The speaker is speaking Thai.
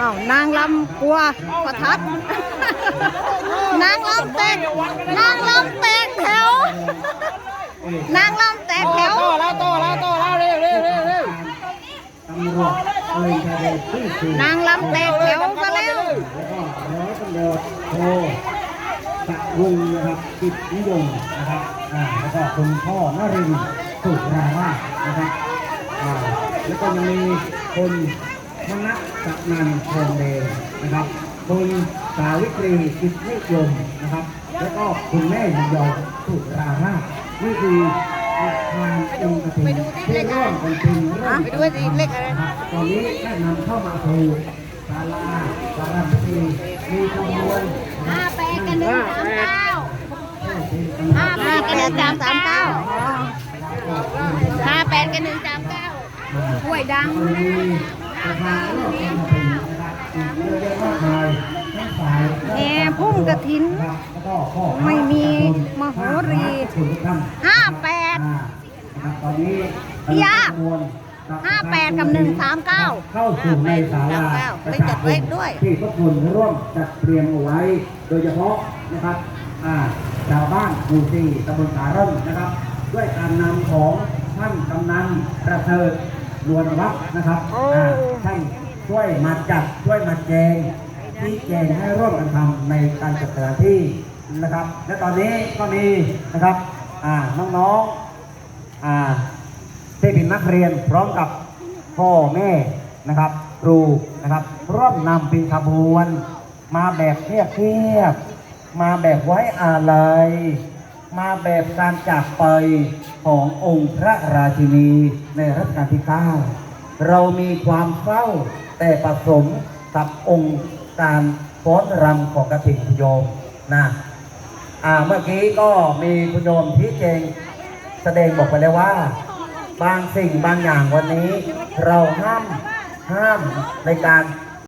อ้าวนางลำกลัวประทัด นางลำแตก นางลำแตกแถว นางลำแตกแถวโตแล้วโตแล้วโตแล้วเร็วเร็วเร็วเร็วตำรวจเอ่ยทะเลที่สี่นางลำแตกแถวมาแล้วแล้วก็ร้อยตำรวจโทสะวงศ์นะครับจิตนิยมนะครับอ่าแล้วก็คุณพ่อนรินทร์สุราวาสนะครับอ่าแล้วก็ยังมีคุณ มณัสสนันทองแดงนะครับคุณสาวิตรีจิตนิยมนะครับ แล้วก็คุณแม่ยินยอมสุราวาสนี่คืออาคารองค์กฐินที่ร่วมกันเป็นเรื่องไปดูสิเลขอะไรตอนนี้ได้นำเข้ามาสู่ศาลาสารพิธีมีจำนวนห้าแปดกันหนึ่งสามเก้าห้าแปดกันหนึ่งสามสามเก้าห้าแปดกันหนึ่งสามเก้าห่วยดัง พุ่มกระแยะมากมายทั้งฝ่ายแห่พุ่มกฐินนะครับแล้วก็พ่อไม่มีมโหรีห้าแปดตอนนี้พี่ยาห้าแปดกับหนึ่งสามเก้าเข้าสู่ในศาลาประชาจัดคไว้มด้วยที่พวกคุณร่วมจัดเตรียมเอาไว้ โดยเฉพาะนะครับชาวบ้านหมู่สี่ตำบลขาร่มนะครับ ด้วยการนำของท่านกำนันประเสริฐ ลวนวัฒน์นะครับโอ้อ่าท่านช่วยมาจัดช่วยมาแจงที่แจงให้ร่วมกันทำในการจัดสถานที่นะครับ และตอนนี้ก็มีนะครับอ่าน้องๆอ่าที่เป็นนักเรียนพร้อมกับพ่อแม่นะครับครูนะครับร่วมนำเป็นขบวน มาแบบเทียบๆมาแบบไว้อาลัยมาแบบการจากไป ขององค์พระราชินีในรัชกาลที่ 9 เรามีความเศร้าแต่ผสมกับองค์การฟ้อนรำของกฐินโยมนะอ่าเมื่อกี้ก็มีคุณโยมที่เจงแสดงบอกไปแล้วว่า บางสิ่งบางอย่างวันนี้ เราห้ามห้ามในการ